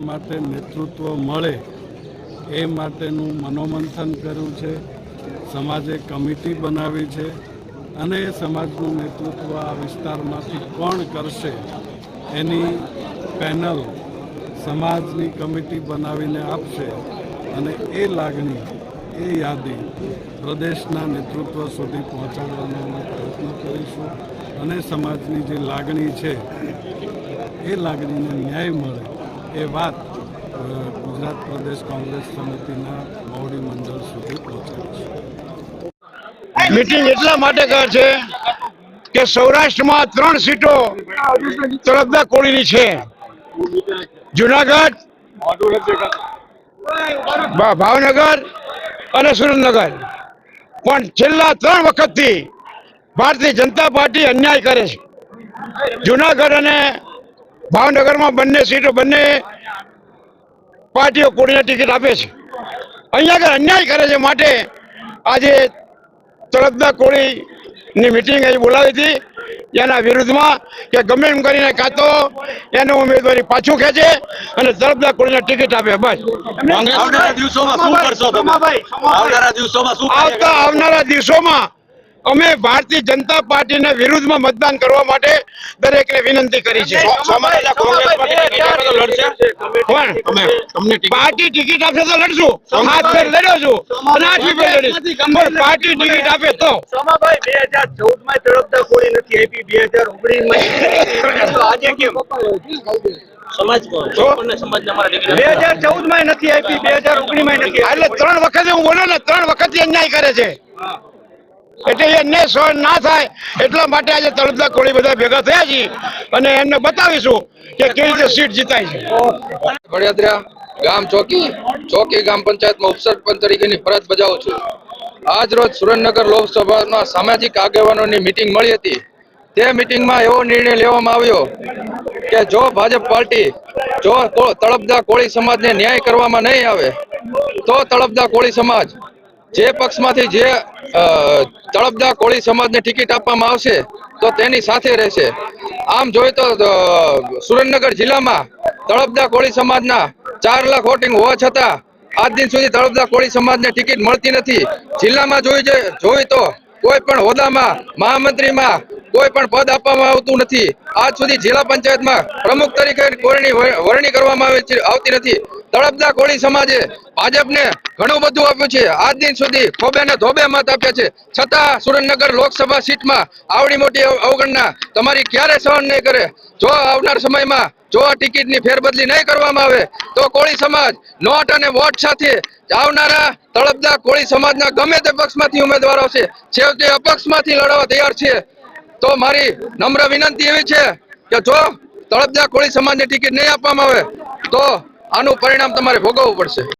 માટે નેતૃત્વ મળે એ માટેનું મનોમંથન કર્યું છે. સમાજે કમિટી બનાવી છે અને એ સમાજનું નેતૃત્વ આ વિસ્તારમાંથી કોણ કરશે એની પેનલ સમાજની કમિટી બનાવીને આપશે અને એ લાગણી, એ યાદી પ્રદેશના નેતૃત્વ સુધી પહોંચાડવાનો અમે પ્રયત્ન કરીશું અને સમાજની જે લાગણી છે, એ લાગણીને ન્યાય મળે. એ વાત ગુજરાત પ્રદેશ કોંગ્રેસ સમિતિના મોવડી મંડળ સુધી પહોંચે છે. મિટિંગ એટલા માટે કહે છે કે સૌરાષ્ટ્રમાં ત્રણ સીટો તરફદા કોળીની છે. જુનાગઢ ભાવનગર અને સુરેન્દ્રનગર. પણ છેલ્લા ત્રણ વખતથી ભારતીય જનતા પાર્ટી અન્યાય કરે છે. જુનાગઢ અને ભાવનગરમાં બંને સીટો બંને પાર્ટીઓ કોઈને ટિકિટ આપે છે. અહીંયા આગળ અન્યાય કરે છે માટે આજે તરફદા કોળીની મિટિંગ અહીં બોલાવી હતી. એના વિરુદ્ધમાં કે ગમે એમ કરીને કાતો એને ઉમેદવારી પાછું ખેંચે અને તરફદા કોળીને ટિકિટ આપે બસ. આવનારા દિવસોમાં શું કરશો આવનારા દિવસોમાં અમે ભારતીય જનતા પાર્ટીના વિરુદ્ધમાં મતદાન કરવા માટે દરેકને વિનંતી કરી છે. પાર્ટી ટિકિટ આપશે તો લડશું. હાથ ફેર લડ્યો છું. અને ફેર લડીશ પણ પાર્ટી ટિકિટ આપે તો. સોમાભાઈ બે હજાર ચૌદમાં નથી આપી. બે હજાર ઓગણીસમાં આજે કેમ? સમાજ કોણ? સમાજ બે હજાર ચૌદમાં નથી આપી બે હજાર ઓગણીસમાં નથી. એટલે ત્રણ વખતે હું બોલો ને ત્રણ વખત અન્યાય કરે છે. એટલે એ અન્યાય સહન ના થાય, એટલા માટે આજે તળપદા કોળી બધા ભેગા થયા છીએ. અને એમને બતાવીશું કે કેવી રીતે સીટ જીતાય છે. ગામ ચોકી ચોકી ગામ પંચાયતમાં ઉપસરપંચ તરીકેની ફરજ બજાવું છું. આજ રોજ સુરેન્દ્રનગર લોકસભાના સામાજિક આગેવાનોની મિટિંગ મળી હતી. તે મિટિંગમાં એવો નિર્ણય લેવામાં આવ્યો કે જો ભાજપ પાર્ટી, જો તળપદા કોળી સમાજને ન્યાય કરવામાં નહીં આવે, તો તળપદા કોળી સમાજ જે પક્ષમાંથી જે તળપદા કોળી સમાજને ટિકિટ આપવામાં આવશે, તો તેની સાથે રહેશે. આમ જોઈએ તો સુરેન્દ્રનગર જિલ્લામાં તળપદા કોળી સમાજના ચાર લાખ વોટિંગ હોવા છતાં, આજ દિન સુધી તળપદા કોળી સમાજને ટિકિટ મળતી નથી. જિલ્લામાં જોઈ જોઈ તો, કોઈ પણ હોદ્દામાં, મહામંત્રીમાં કોઈ પણ પદ આપવામાં આવતું નથી. આજ સુધી જિલ્લા પંચાયતમાં પ્રમુખ તરીકે કોઈની વરણી કરવામાં આવતી નથી. તળપદા કોળી સમાજે ભાજપને ઘણું બધું આપ્યું છે. આજ દિન સુધી ખોબે ને ધોબે મત આપ્યા છે. છતાં સુરેન્દ્રનગર લોકસભા સીટમાં આવડી મોટી અવગણના તમારી ક્યારે સહન નહીં કરે. જો આવનાર સમયમાં જો આ ટિકિટની ફેરબદલી નહીં કરવામાં આવે, તો કોળી સમાજ નોટ અને વોટ સાથે આવનારા તળપદા કોળી સમાજના ગમે તે પક્ષમાંથી ઉમેદવારો છે છેવટે અપક્ષમાંથી લડવા તૈયાર છે. તો મારી નમ્ર વિનંતી એવી છે કે જો તળપદા કોળી સમાજને ટિકિટ નહીં આપવામાં આવે, તો આનું પરિણામ તમારે ભોગવવું પડશે.